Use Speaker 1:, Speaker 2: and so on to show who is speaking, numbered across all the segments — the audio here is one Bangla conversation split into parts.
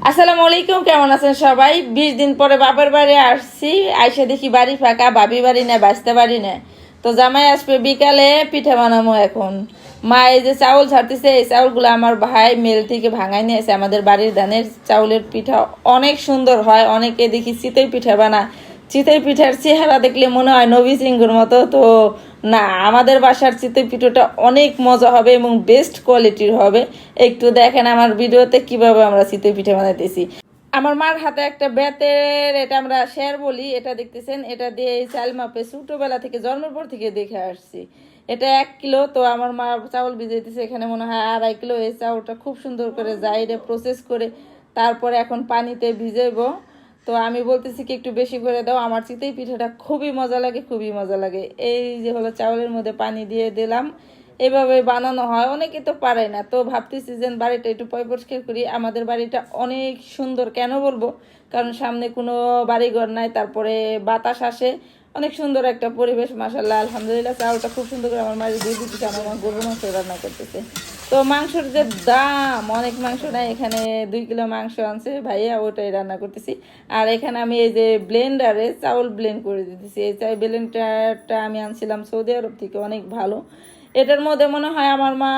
Speaker 1: আসসালামু আলাইকুম, কেমন আছেন সবাই? বিশ দিন পরে বাপের বাড়ি আসছি। আইসা দেখি বাড়ি ফাঁকা বাবি বাড়ি না বাঁচতে বাড়ি না। তো জামাই আসবে বিকালে, পিঠা বানাবো এখন। মা এই যে চাউল ছাড়তেছে, এই চাউলগুলো আমার ভাই মেল থেকে ভাঙাই নিয়েছে আমাদের বাড়ির ধানের চাউলের পিঠা অনেক সুন্দর হয়, অনেকে দেখি চিতই পিঠা বানা চিতই পিঠার চেহারা দেখলে মনে হয় নবী সিংহুর মতো। তো না, আমাদের বাসার চিতই পিঠাটা অনেক মজা হবে এবং বেস্ট কোয়ালিটির হবে। একটু দেখেন আমার ভিডিওতে কীভাবে আমরা চিতই পিঠা বানাইতেছি। আমার মার হাতে একটা বেতের, এটা আমরা শেয়ার বলি, এটা দেখতেছেন, এটা দিয়ে এই চাল মাপে ছোটোবেলা থেকে, জন্মের পর থেকে দেখে আসছি। এটা এক কিলো, তো আমার মা চাউল ভিজাইতেছে, এখানে মনে হয় আড়াই কিলো। এই চাউলটা খুব সুন্দর করে জাইরে প্রসেস করে তারপরে এখন পানিতে ভিজাইবো। তো আমি বলতেছি কি, একটু বেশি করে দাও, আমার চিতেই পিঠাটা খুবই মজা লাগে, খুবই মজা লাগে। এই যে হলো চাউলের মধ্যে পানি দিয়ে দিলাম। এভাবে বানানো হয়, অনেকে তো পারে না। তো ভাবতেছি যে বাড়িটা একটু পয় পরিষ্কার করি। আমাদের বাড়িটা অনেক সুন্দর, কেন বলব? কারণ সামনে কোনো বাড়িঘর নাই, তারপরে বাতাস আসে। অনেক সুন্দর একটা পরিবেশ মাসাল্লাহ আলহামদুলিল্লাহ। চাউলটা খুব সুন্দর করে আমার মাঝে দিয়ে দিতেছে, আমার মা গরু মাংস রান্না করতেছে। তো মাংসর যে দাম, অনেক মাংস নাই, এখানে দুই কিলো মাংস আনছে ভাইয়া, ওটাই রান্না করতেছি। আর এখানে আমি এই যে ব্লেন্ডারে চাউল ব্লেন্ড করে দিতেছি। এই চাই ব্লেন্ডারটা আমি আনছিলাম সৌদি আরব থেকে, অনেক ভালো। এটার মধ্যে মনে হয় আমার মা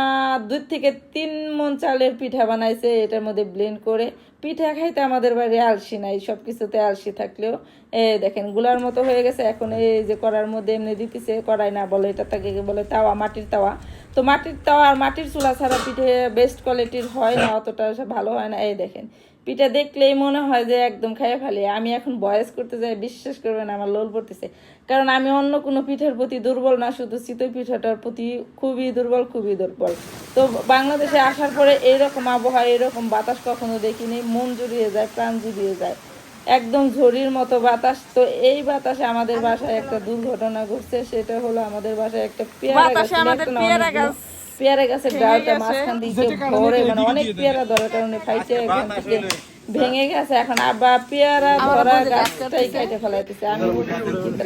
Speaker 1: দুই থেকে তিন মন চালের পিঠা বানাইছে, এটার মধ্যে ব্লেন্ড করে। পিঠা খাইতে আমাদের বাড়ি আলসি নাই সব কিছুতে আলসি থাকলেও। এ দেখেন, গুলার মতো হয়ে গেছে। এখন এই যে করার মধ্যে এমনি দিতেছে করাই না বলে, এটা তাকে বলে তাওয়া, মাটির তাওয়া। তো মাটির তাওয়া আর মাটির চুলা ছাড়া পিঠে বেস্ট কোয়ালিটির হয় না অতটা ভালো হয় না। এই দেখেন পিঠা দেখলেই মনে হয় যে একদম খাইয়ে ফেলে। আমি এখন বয়স করতে যাই বিশ্বাস করবেন আমার লোল পড়তেছে। কারণ আমি অন্য কোনো পিঠার প্রতি দুর্বল না শুধু চিতই পিঠাটার প্রতি খুবই দুর্বল খুবই দুর্বল। তো বাংলাদেশে আসার পরে এইরকম আবহাওয়া এরকম বাতাস কখনো দেখিনি মন জুড়িয়ে যায় প্রাণ জুড়িয়ে যায়। একদম ঝড়ির মতো বাতাস। তো এই বাতাসে আমাদের বাসায় একটা দুর্ঘটনা ঘটছে সেটা হলো আমাদের বাসায় একটা পেয়ারা গাছ। পেয়ারা গাছের ডালটা মাঝখান দিয়ে ভরে মানে অনেক পেয়ারা ধরার কারণে খাইছে এখান থেকে ভেঙে গেছে। এখন আবার পেয়ারা ধরা গাছটাই কেটে ফেলাইতেছে। আমি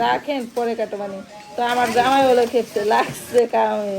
Speaker 1: রাখেন পরে কাটো মানে তো আমার জামাই হলো খেপছে লাগছে কামে।